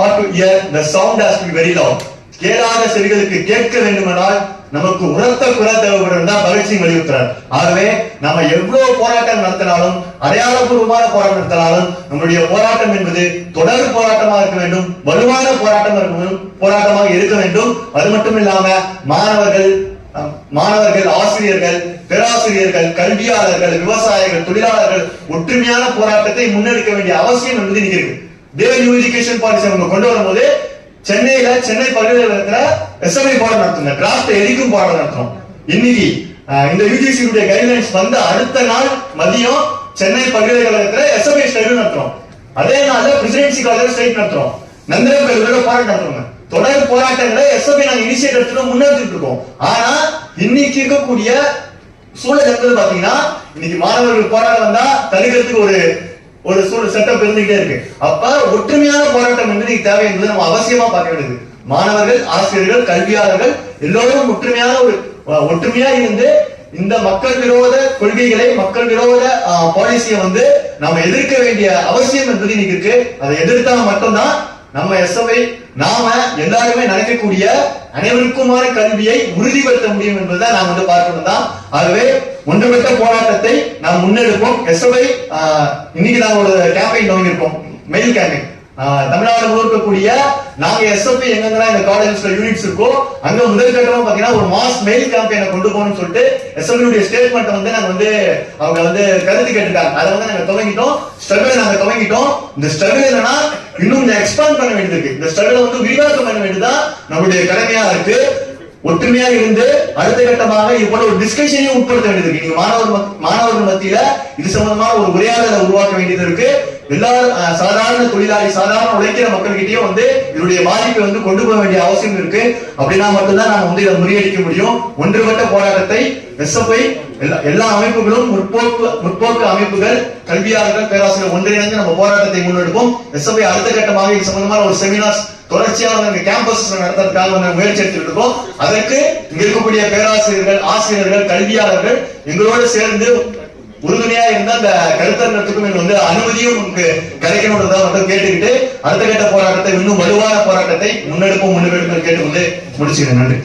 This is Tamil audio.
ought to hear, the sound has to be very loud. கேளாத செவிகளுக்கு கேட்க வேண்டுமானால் நமக்கு உரத்த குரல் தேவைப்படும் தான் பகத்சிங் வலியுறுத்துறார் ஆகவே நம்ம எவ்வளவு போராட்டம் நடத்தினாலும் அடையாளபூர்வமான போராட்டம் நடத்தினாலும் நம்முடைய போராட்டம் என்பது தொடர் போராட்டமாக இருக்க வேண்டும் வலுவான போராட்டம் இருக்க வேண்டும் போராட்டமாக இருக்க வேண்டும். அது மட்டும் இல்லாம மாணவர்கள் மாணவர்கள் ஆசிரியர்கள் பேராசிரியர்கள் கல்வியாளர்கள் விவசாயிகள் தொழிலாளர்கள் ஒற்றுமையான போராட்டத்தை முன்னெடுக்க வேண்டிய அவசியம் என்பது இருக்கு. டே நியூ எஜுகேஷன் பாலிசி அவங்க கொண்டு வரும்போது சென்னையில சென்னை பல்கலைக்கழகத்துல எஸ்எம்ஐ பாடம் நடத்துங்க. டிராஃப்ட் எரிக்கும் பாடம் நடத்துறோம் இன்னைக்கு இந்த யூஜிசியுடைய கைட்லைன்ஸ் வந்த அடுத்த நாள் மதியம் சென்னை பல்கலைக்கழகத்துல எஸ்எம்ஐ ஸ்டைல் நடத்துறோம் அதே நாள்ல பிரசிடென்சி காலேஜ் ஸ்ட்ரைக் நடத்துறோம் நந்திரம் போராட்டம் நடத்துறோங்க தொடர் போராட்டங்களை எஸ்எம்ஐ நாங்க இனிஷியேட் எடுத்துட்டு முன்னெடுத்துட்டு இருக்கோம். ஆனா இன்னைக்கு இருக்கக்கூடிய சூழல் என்பது பாத்தீங்கன்னா இன்னைக்கு மாணவர்கள் போராட்டம் வந்தா தடுக்கிறதுக்கு ஒரு ஒரு சூழல் செட்டப் இருந்துகிட்டே இருக்கு. அப்ப ஒற்றுமையான போராட்டம் என்பது தேவை என்பது நம்ம அவசியமா பார்க்க வேண்டியது. மாணவர்கள் ஆசிரியர்கள் கல்வியாளர்கள் எல்லோரும் ஒற்றுமையான ஒரு ஒற்றுமையா இருந்து இந்த மக்கள் விரோத கொள்கைகளை மக்கள் விரோத பாலிசியை வந்து நம்ம எதிர்க்க வேண்டிய அவசியம் என்பது இன்னைக்கு இருக்கு. அதை எதிர்த்தா மட்டும்தான் நம்ம எஸ்எஃப்ஐ நாம எல்லாருமே நினைக்கக்கூடிய அனைவருக்குமான கல்வியை உறுதிப்படுத்த முடியும் என்பதை நாம் வந்து பார்க்கணும் தான் ஆகவே ஒன்றுபட்ட போராட்டத்தை நாம் முன்னெடுப்போம். எஸ்எஃப்ஐ இன்னைக்கு நாங்க ஒரு கேம்பெயின் தொடங்கியிருக்கோம். மெயில் கேம்பெயின் தமிழ்நாடு முழுக்க இருக்கக்கூடிய நாங்க எஸ்எஃப்ஐ எங்கெல்லாம் இந்த காலேஜஸ்ல யூனிட்ஸ் இருக்கோ அங்க முதல் கட்டமா பாத்தீங்கன்னா ஒரு மாஸ் மெயில் கேம்பெயினை கொண்டு போகணும்னு சொல்லிட்டு எஸ்எஃப்ஐ ஸ்டேட்மெண்ட் வந்து நாங்க வந்து அவங்க வந்து கருத்து கேட்டுட்டாங்க. அதை வந்து நாங்க துவங்கிட்டோம் ஸ்ட்ரகிள் நாங்க துவங்கிட்டோம் இந்த ஸ்ட்ரகிள் என்னன்னா இன்னும் இந்த எக்ஸ்பாண்ட் பண்ண வேண்டியது இருக்கு. இந்த ஸ்ட்ரகிள் வந்து விரிவாக்கம் பண்ண வேண்டியதுதான் நம்மளுடைய கடமையா இருக்கு. ஒற்றுமையா இருந்து அடுத்த கட்டமாக இது போல ஒரு டிஸ்கஷனையும் உட்படுத்த வேண்டியது இருக்கு. நீங்க மாணவர் மாணவர்கள் மத்தியில இது சம்பந்தமா ஒரு உரையாடலை உருவாக்க வேண்டியது இருக்கு. எல்லா சாதாரண தொழிலாளி சாதாரண உழைக்கிற மக்கள்கிட்டயும் வந்து இதனுடைய பாதிப்பை வந்து கொண்டு போக வேண்டிய அவசியம் இருக்கு. அப்படின்னா மட்டும்தான் நாங்க வந்து இதை முறியடிக்க முடியும். ஒன்றுபட்ட போராட்டத்தை எஸ்எஃப்ஐ எல்லா எல்லா அமைப்புகளும் முற்போக்கு முற்போக்கு அமைப்புகள் கல்வியாளர்கள் பேராசிரியர் ஒன்றிணைந்து நம்ம போராட்டத்தை முன்னெடுப்போம். எஸ்எஃப்ஐ அடுத்த கட்டமாக இது சம்பந்தமான ஒரு செமினார்ஸ் தொடர்ச்சியாக நாங்கள் கேம்பஸ் நடத்துறதுக்காக நாங்கள் முயற்சி எடுத்துட்டு இருக்கோம் அதற்கு இங்க இருக்கக்கூடிய பேராசிரியர்கள் ஆசிரியர்கள் கல்வியாளர்கள் எங்களோடு சேர்ந்து உறுதுணையா இருந்த அந்த கருத்தரங்கத்துக்கும் எங்களுக்கு வந்து அனுமதியும் உங்களுக்கு கிடைக்கணும்ன்றதை மட்டும் கேட்டுக்கிட்டு அடுத்த கட்ட போராட்டத்தை இன்னும் வலுவான போராட்டத்தை முன்னெடுப்போம் கேட்டு வந்து முடிச்சுக்கிறேன். நன்றி.